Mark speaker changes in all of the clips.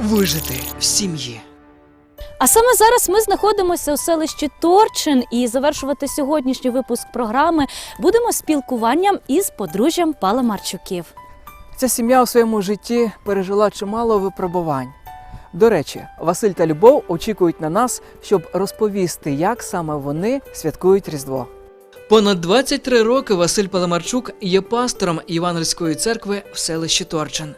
Speaker 1: Вижити в сім'ї.
Speaker 2: А саме зараз ми знаходимося у селищі Торчин і завершувати сьогоднішній випуск програми будемо спілкуванням із подружжям Паламарчуків.
Speaker 3: Ця сім'я у своєму житті пережила чимало випробувань. До речі, Василь та Любов очікують на нас, щоб розповісти, як саме вони святкують Різдво.
Speaker 1: Понад 23 роки Василь Паламарчук є пастором Євангельської церкви в селищі Торчин.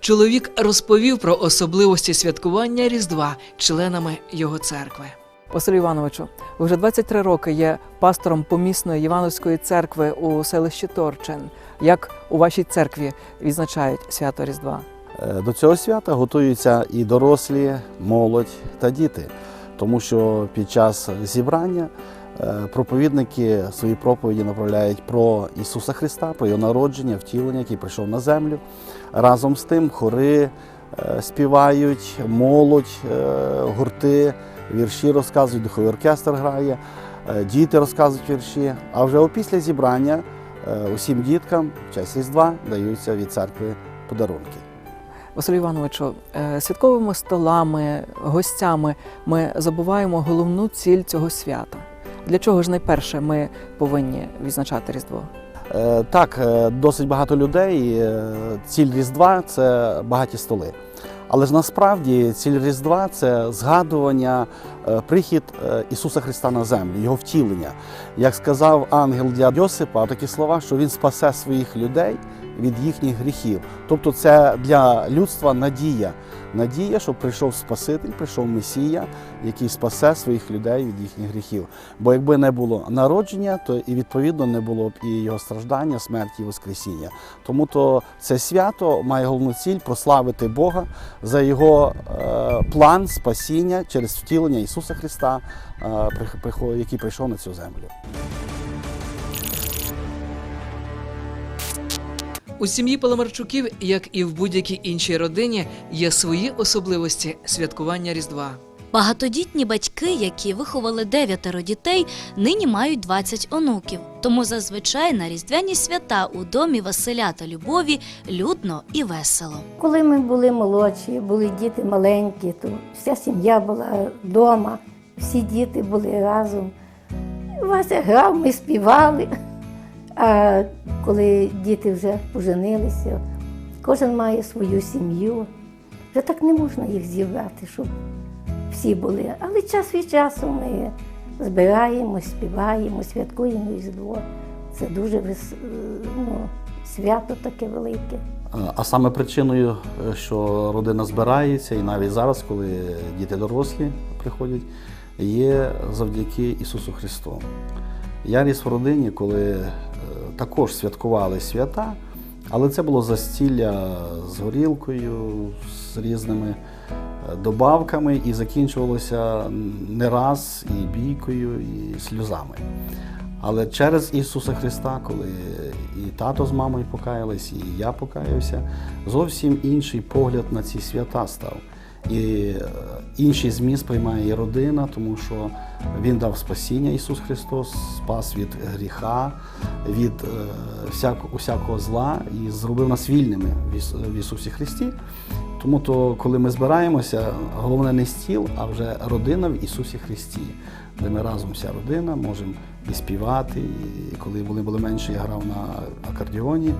Speaker 1: Чоловік розповів про особливості святкування Різдва членами його церкви.
Speaker 3: Василю Івановичу, ви вже 23 роки є пастором помісної Євангельської церкви у селищі Торчин. Як у вашій церкві відзначають свято Різдва?
Speaker 4: Е, До цього свята готуються і дорослі, молодь та діти, тому що під час зібрання проповідники свої проповіді направляють про Ісуса Христа, про Його народження, втілення, який прийшов на землю. Разом з тим хори е, співають, молодь, е, гурти, вірші розказують, духовий оркестр грає, е, діти розказують вірші. А вже опісля зібрання е, усім діткам в честь Різдва даються від церкви подарунки.
Speaker 3: Василю Івановичу, е, святковими столами, гостями ми забуваємо головну ціль цього свята. Для чого ж найперше ми повинні відзначати Різдво?
Speaker 4: Е, Так, е, досить багато людей. е, Ціль Різдва це багаті столи. Але ж насправді ціль Різдва це згадування прихід Ісуса Христа на землю, Його втілення. Як сказав ангел для Йосипа, такі слова, що Він спасе своїх людей від їхніх гріхів. Тобто це для людства надія. Надія, що прийшов Спаситель, прийшов Месія, який спасе своїх людей від їхніх гріхів. Бо якби не було народження, то і відповідно не було б і його страждання, смерті і Воскресіння. Тому то це свято має головну ціль прославити Бога за його е, план спасіння через втілення Ісуса Христа, е, який прийшов на цю землю.
Speaker 1: У сім'ї Паламарчуків, як і в будь-якій іншій родині, є свої особливості святкування Різдва.
Speaker 2: Багатодітні батьки, які виховали дев'ятеро дітей, нині мають 20 онуків. Тому зазвичай на різдвяні свята у домі Василя та Любові людно і весело.
Speaker 5: Коли ми були молодші, були діти маленькі, то вся сім'я була вдома, всі діти були разом. Вася грав, ми співали. А коли діти вже поженилися, кожен має свою сім'ю. Вже так не можна їх зібрати, щоб всі були. Але час від часу ми збираємось, співаємо, святкуємо Різдво. Це дуже ну, свято таке велике.
Speaker 4: А саме причиною, е, що родина збирається, і навіть зараз, коли діти дорослі приходять, є завдяки Ісусу Христу. Я ріс в родині, коли також святкували свята, але це було застілля з горілкою, з різними е, добавками, і закінчувалося не раз і бійкою, і сльозами. Але через Ісуса Христа, коли і тато з мамою покаялись, і я покаявся, зовсім інший погляд на ці свята став. І е, інший зміст приймає і родина, тому що Він дав спасіння Ісус Христос, спас від гріха, від е, усякого зла і зробив нас вільними в Ісусі Христі. Тому то, коли ми збираємося, головне не стіл, а вже родина в Ісусі Христі, де ми разом вся родина можемо і співати. І коли вони були менші, я грав на акордіоні,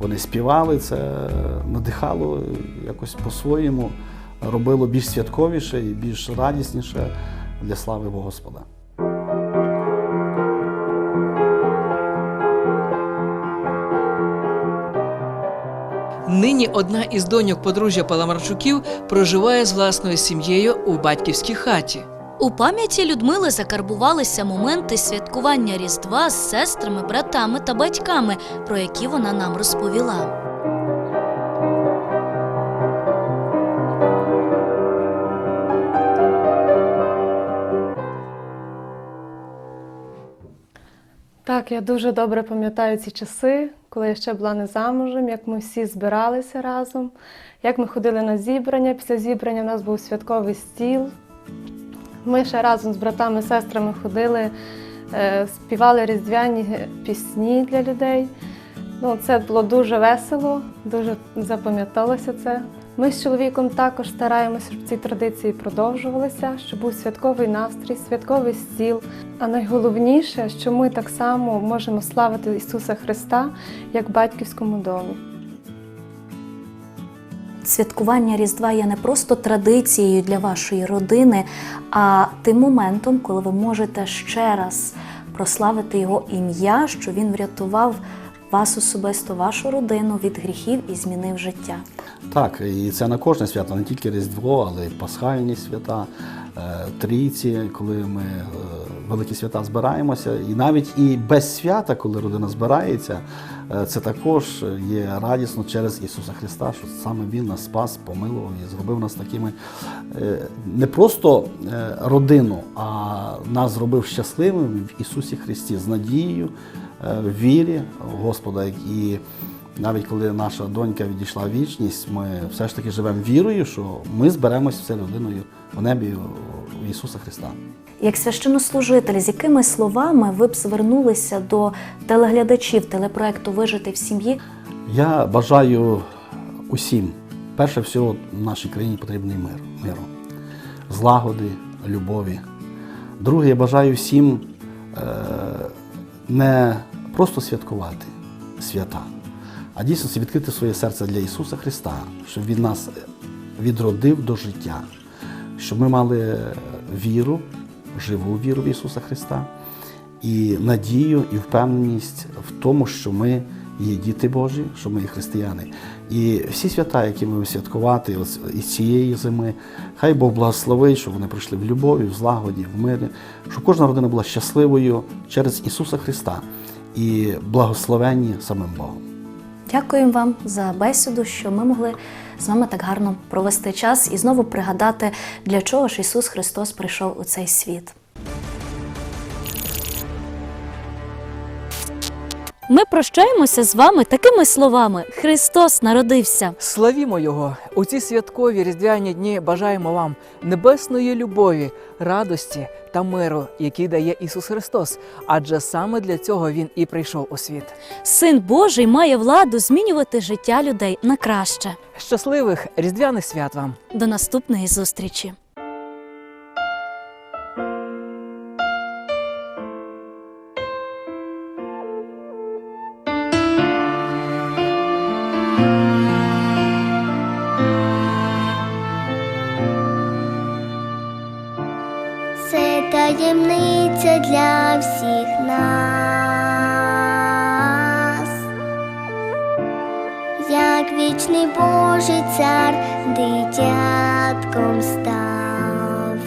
Speaker 4: вони співали, це надихало якось по-своєму, робило більш святковіше і більш радісніше для слави Господа.
Speaker 1: Нині одна із доньок подружжя Паламарчуків проживає з власною сім'єю у батьківській хаті.
Speaker 2: У пам'яті Людмили закарбувалися моменти святкування Різдва з сестрами, братами та батьками, про які вона нам розповіла.
Speaker 6: Так, я дуже добре пам'ятаю ці часи, коли я ще була не замужем, як ми всі збиралися разом, як ми ходили на зібрання. Після зібрання у нас був святковий стіл. Ми ще разом з братами сестрами ходили, е, співали різдвяні пісні для людей. Ну, це було дуже весело, дуже запам'яталося це. Ми з чоловіком також стараємося, щоб ці традиції продовжувалися, щоб був святковий настрій, святковий стіл. А найголовніше, що ми так само можемо славити Ісуса Христа як батьківському домі.
Speaker 2: Святкування Різдва є не просто традицією для вашої родини, а тим моментом, коли ви можете ще раз прославити його ім'я, що він врятував вас особисто, вашу родину від гріхів і змінив життя.
Speaker 4: Так, і це на кожне свято, не тільки Різдво, але й пасхальні свята, е, трійці, коли ми е, великі свята збираємося. І навіть і без свята, коли родина збирається, е, це також є радісно через Ісуса Христа, що саме Він нас спас, помилував і зробив нас такими не просто родину, а нас зробив щасливими в Ісусі Христі з надією, вірі Господа. І навіть коли наша донька відійшла в вічність, ми все ж таки живемо вірою, що ми зберемося все людиною в небі у Ісуса Христа.
Speaker 2: Як священнослужитель, з якими словами ви б звернулися до телеглядачів телепроекту Вижити в сім'ї?
Speaker 4: Я бажаю усім, перше всього, в нашій країні потрібний мир, миру, злагоди, любові. Друге, я бажаю всім е, не просто святкувати свята, а дійсно відкрити своє серце для Ісуса Христа, щоб Він нас відродив до життя, щоб ми мали віру, живу віру в Ісуса Христа і надію, і впевненість в тому, що ми є діти Божі, що ми є християни. І всі свята, які ми святкувати із цієї зими, хай Бог благословить, щоб вони пройшли в любові, в злагоді, в мирі, щоб кожна родина була щасливою через Ісуса Христа і благословенні самим Богом.
Speaker 2: Дякуємо вам за бесіду, що ми могли з вами так гарно провести час і знову пригадати, для чого ж Ісус Христос прийшов у цей світ. Ми прощаємося з вами такими словами: Христос народився.
Speaker 1: Славімо Його! У ці святкові різдвяні дні бажаємо вам небесної любові, радості та миру, який дає Ісус Христос. Адже саме для цього Він і прийшов у світ.
Speaker 2: Син Божий має владу змінювати життя людей на краще.
Speaker 1: Щасливих різдвяних свят вам!
Speaker 2: До наступної зустрічі!
Speaker 7: Таємниця для всіх нас, як вічний Божий цар дитятком став,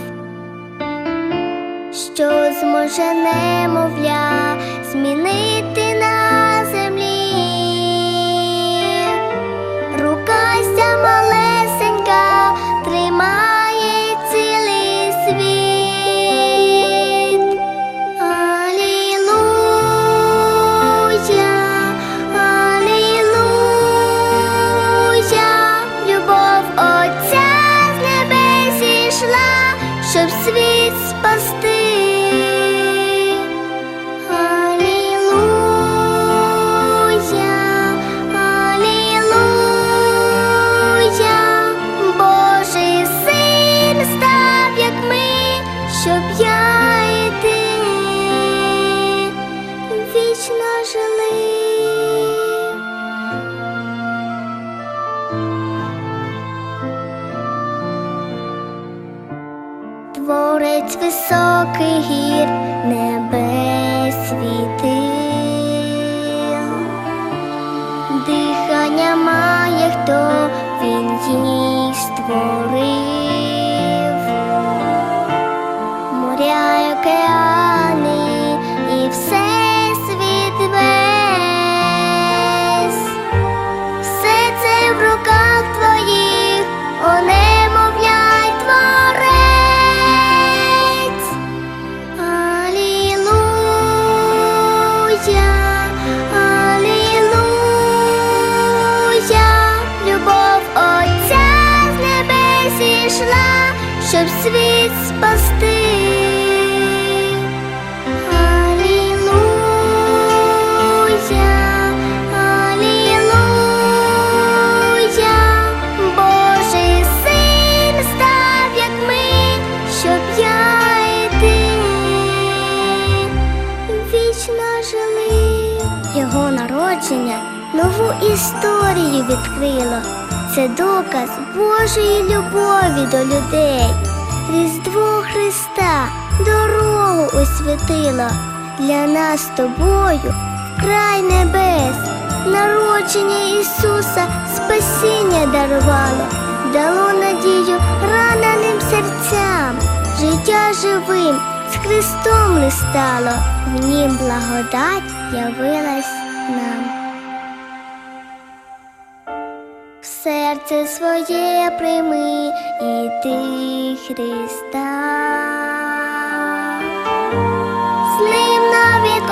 Speaker 7: що зможе немовля змінити вічно жили. Творець високий гір, небес світил, дихання має, хто він їх створив, ти вічно жили. Його народження нову історію відкрило. Це доказ Божої любові до людей. Різдво Христа дорогу освятило для нас тобою край небес. Народження Ісуса спасіння дарувало, дало надію раненим серцям, життя живим з Христом не стало, в нім благодать явилась нам. серце своє прийми і ти Христа. З ним навік